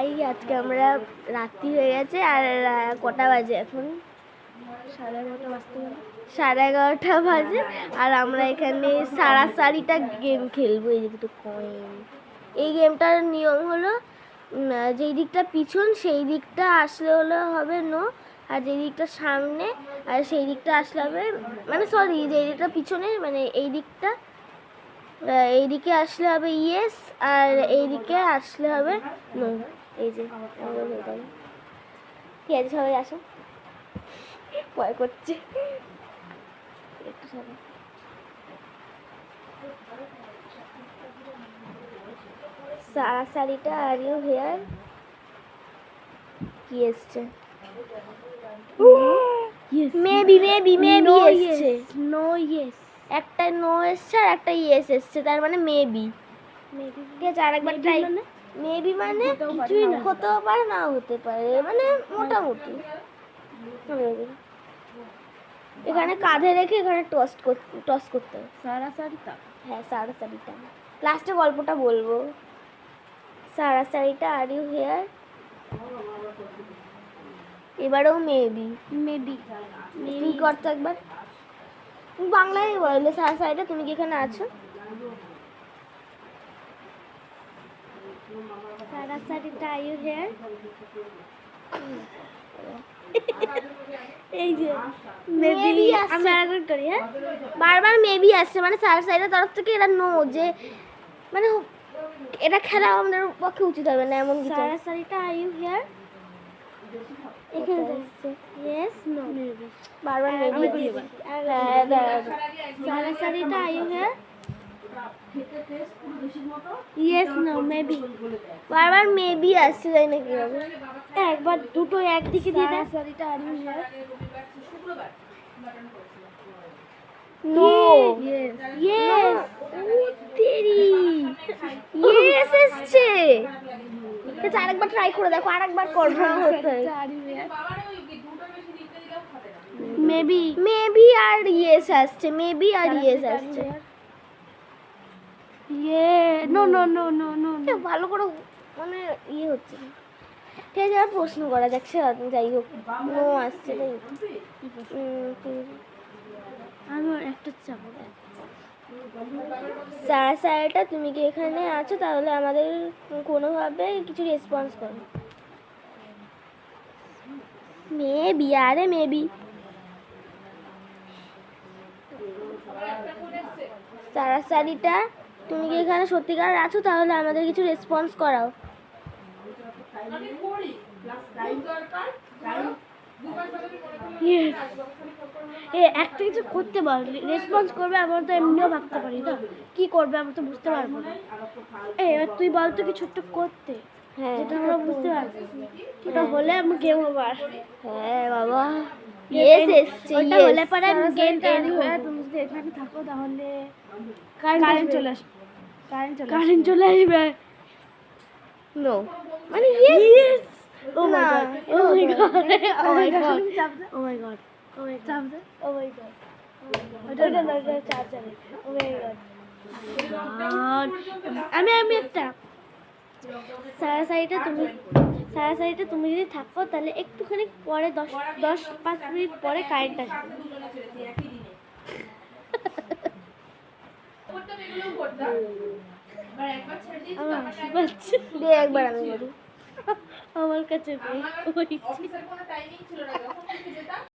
এই আজকে আমরা রাত্রি হয়ে গেছে আর কটা বাজে এখন? সাড়ে এগারোটা বাজতে সাড়ে এগারোটা বাজে। আর আমরা এখানে সারাসারিটা গেম খেলব এই একটু কয়েন এই গেমটার নিয়ম হলো যেই দিকটা পিছন সেই দিকটা আসলে হলে হবে নো আর যেই দিকটা সামনে আর সেই দিকটা আসলে হবে মানে সরি যেই দিকটা পিছনে মানে এই দিকটা আহ, এই দিকে আসলে হবে ইয়েস আর এই দিকে আসলে হবে নো এই যে আমাদের। ঠিক আছে সবাই আসো। ভয় করছে। একটু সবাই সারা শাড়িটা আর ইউ হেয়ার। কি এসছে? মেবি মেবি মেবি এসছে। নো ইয়েস একটা নো এসছে আর একটা ইয়েস এসছে তার মানে মেবি মেবি ঠিক আছে আরেকবার ট্রাই মেবি মানে কিছুই হতেও পারে। না হতে পারে মানে মোটামুটি। এখানে কাঁধে রেখে এখানে টস টস করতে হবে। সারা সারিতা হ্যাঁ সারা শাড়িটা লাস্টে গল্পটা বলব। সারা শাড়িটা আর ইউ হেয়ার এবারেও মেবি মেবি তুমি করতো একবার। তুমি বাংলায় বললে সারা শাড়িটা তুমি কি এখানে আছো? সারা সারিতা আর ইউ হেয়ার এই যে মেবি আমি আরেকবার করি হ্যাঁ? বারবার মেবি আসছে মানে সারা শাড়িটার তরফ থেকে এটা নো যে মানে এটা খেলা আমাদের পক্ষে উচিত হবে না এমন কিছু। সারা সারিতা আর ইউ হেয়ার এখানে আসছে ইয়েস নো বারবার মেবি হ্যাঁ। সারা Sarita are you here yes no maybe বারবার মেবি আসছে তাই না কি হবে একবার দুটো একদিকে দিয়ে দেয় শাড়িটা নো ইয়েস ইয়েস ইয়েস এসছে। আছে আরেকবার ট্রাই করে দেখো আরেকবার করব হতে মেবি মেবি আর ইয়েস আসছে মেবি আর ইয়েস আসছে। ইয়ে no no no no no ভালো করে মানে ইয়ে হচ্ছে ঠিক আছে আর প্রশ্ন করা যাক সে যাই হোক। নো আসছে তাই আমি একটা চাবো সারাটা তুমি কি এখানে আছো? তাহলে আমাদের কোনোভাবে কিছু রেসপন্স করো। মেবি আরে মেবি সারা সারিটা তুমি কি এখানে সত্যিকার আছো? তাহলে আমাদের কিছু রেসপন্স করাও। এ একটা কিছু করতে বল। রেসপন্স করবে আমরা তো এমনিও ভাবতে পারি না। কি করবে আমরা তো বুঝতে পারব না। এ এবার তুই বল তো কিছু একটা করতে? হ্যাঁ। যেটা আমরা বুঝতে পারব। এটা হলে আমি গেম ওভার হ্যাঁ বাবা। ইয়েস এসছে ওটা হলে পরে আমি গেম এন্ড হ্যাঁ, তুমি যদি এখানে থাকো তাহলে কারেন্ট চলে আসবে। কারেন্ট চলে আসবে। নো মানে yes oh my God oh my God oh my God. Oh my God oh my God oh my God ওটা না ওটা চার্জার ও মাই গড আমি আমি একটা সারা সাইডে তুমি সারা সাইডে তুমি যদি থাকো তাহলে একটুখানি পরে দশ দশ পাঁচ মিনিট পরে কারেন্ট আসবে। আমার কাছে